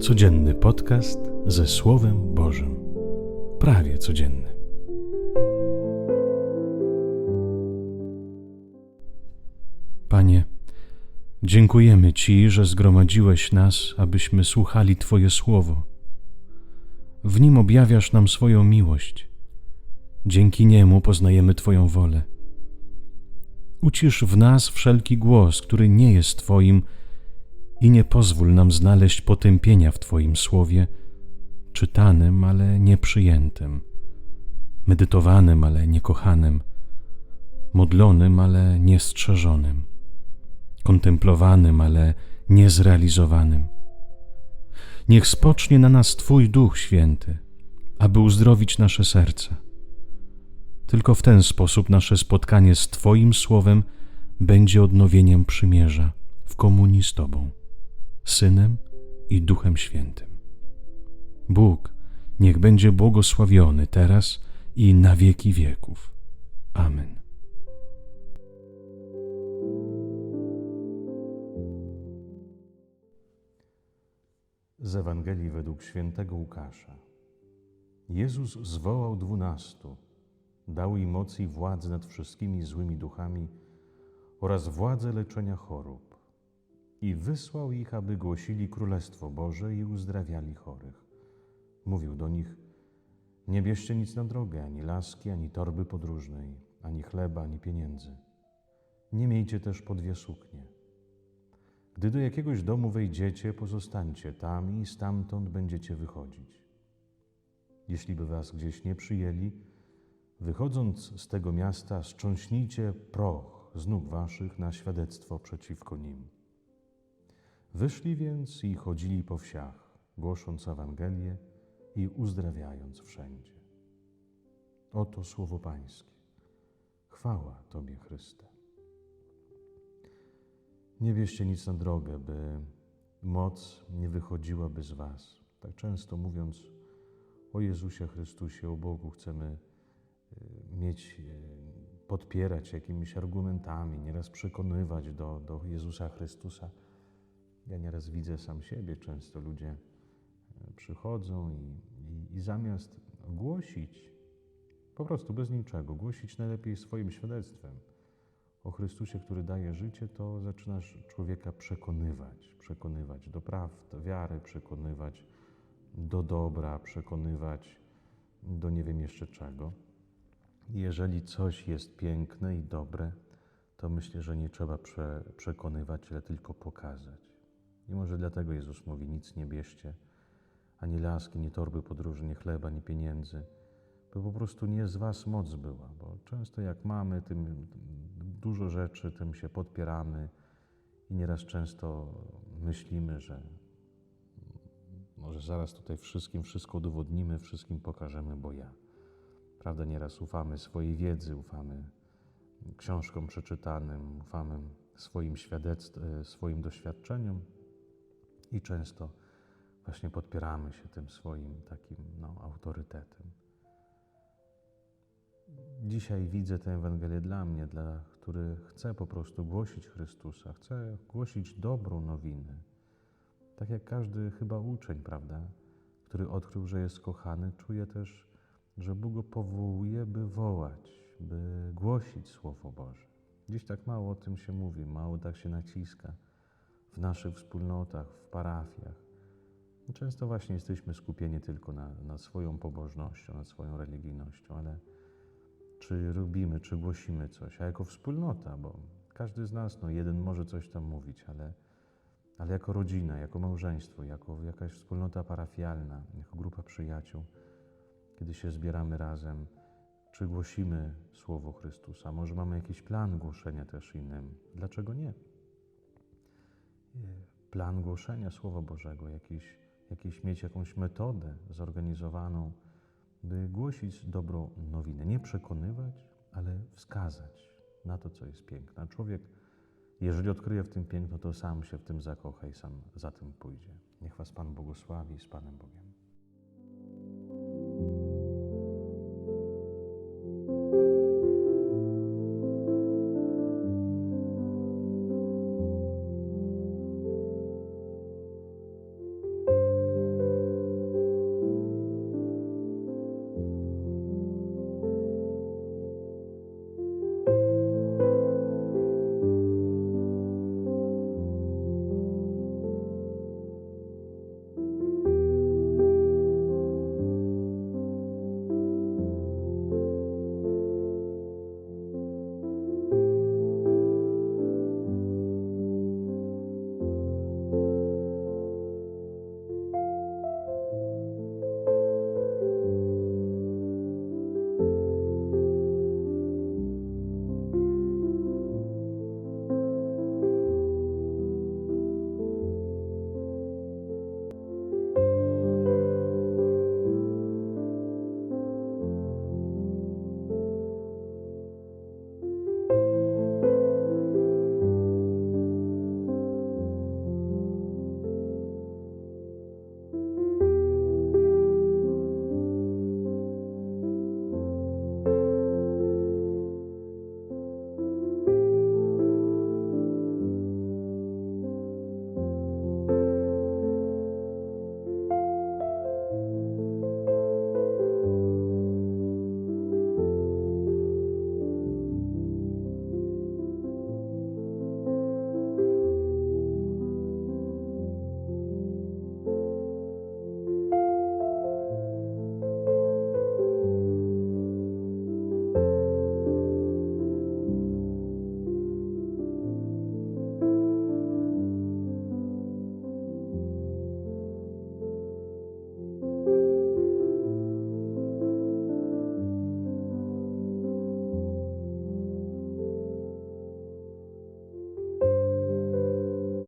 Codzienny podcast ze Słowem Bożym. Prawie codzienny. Panie, dziękujemy Ci, że zgromadziłeś nas, abyśmy słuchali Twoje słowo. W nim objawiasz nam swoją miłość. Dzięki niemu poznajemy Twoją wolę. Ucisz w nas wszelki głos, który nie jest Twoim, i nie pozwól nam znaleźć potępienia w Twoim słowie, czytanym, ale nieprzyjętym, medytowanym, ale niekochanym, modlonym, ale niestrzeżonym, kontemplowanym, ale niezrealizowanym. Niech spocznie na nas Twój Duch Święty, aby uzdrowić nasze serca. Tylko w ten sposób nasze spotkanie z Twoim Słowem będzie odnowieniem przymierza w komunii z Tobą. Synem i Duchem Świętym. Bóg niech będzie błogosławiony teraz i na wieki wieków. Amen. Z Ewangelii według świętego Łukasza. Jezus zwołał dwunastu, dał im moc i władzę nad wszystkimi złymi duchami oraz władzę leczenia chorób i wysłał ich, aby głosili Królestwo Boże i uzdrawiali chorych. Mówił do nich: Nie bierzcie nic na drogę, ani laski, ani torby podróżnej, ani chleba, ani pieniędzy. Nie miejcie też po dwie suknie. Gdy do jakiegoś domu wejdziecie, pozostańcie tam i stamtąd będziecie wychodzić. Jeśli by was gdzieś nie przyjęli, wychodząc z tego miasta, strząśnijcie proch z nóg waszych na świadectwo przeciwko nim. Wyszli więc i chodzili po wsiach, głosząc Ewangelię i uzdrawiając wszędzie. Oto słowo Pańskie. Chwała Tobie, Chryste. Nie bierzcie nic na drogę, by moc nie wychodziłaby z Was. Tak często mówiąc o Jezusie Chrystusie, o Bogu, chcemy y, mieć, y, podpierać jakimiś argumentami, nieraz przekonywać do, do Jezusa Chrystusa ja nieraz widzę sam siebie, często ludzie e, przychodzą i, i, i zamiast głosić, po prostu bez niczego, głosić najlepiej swoim świadectwem o Chrystusie, który daje życie, to zaczynasz człowieka przekonywać, przekonywać do praw, do wiary, przekonywać do dobra, przekonywać do nie wiem jeszcze czego. Jeżeli coś jest piękne i dobre, to myślę, że nie trzeba prze, przekonywać, ale tylko pokazać. I może dlatego Jezus mówi: Nic nie bierzcie, ani laski, ani torby podróży, ani chleba, ani pieniędzy, by po prostu nie z Was moc była. Bo często jak mamy tym dużo rzeczy, tym się podpieramy i nieraz często myślimy, że może zaraz tutaj wszystkim wszystko udowodnimy, wszystkim pokażemy, bo ja. Prawda, nieraz ufamy swojej wiedzy, ufamy książkom przeczytanym, ufamy swoim świadectwom, swoim doświadczeniom, i często właśnie podpieramy się tym swoim takim no, autorytetem. Dzisiaj widzę tę Ewangelię dla mnie, dla który chcę po prostu głosić Chrystusa, chcę głosić dobrą nowinę. Tak jak każdy chyba uczeń, prawda, który odkrył, że jest kochany, czuje też, że Bóg go powołuje, by wołać, by głosić Słowo Boże. Dziś tak mało o tym się mówi, mało tak się naciska w naszych wspólnotach, w parafiach. Często właśnie jesteśmy skupieni tylko na, na swoją pobożnością, na swoją religijnością, ale czy robimy, czy głosimy coś, a jako wspólnota, bo każdy z nas, no jeden może coś tam mówić, ale, ale jako rodzina, jako małżeństwo, jako jakaś wspólnota parafialna, jako grupa przyjaciół, kiedy się zbieramy razem, czy głosimy Słowo Chrystusa, może mamy jakiś plan głoszenia też innym. Dlaczego nie? Plan głoszenia Słowa Bożego, jakiś, jakiś, mieć jakąś metodę zorganizowaną, by głosić dobrą nowinę. Nie przekonywać, ale wskazać na to, co jest piękne. Człowiek, jeżeli odkryje w tym piękno, to sam się w tym zakocha i sam za tym pójdzie. Niech Was Pan błogosławi z Panem Bogiem.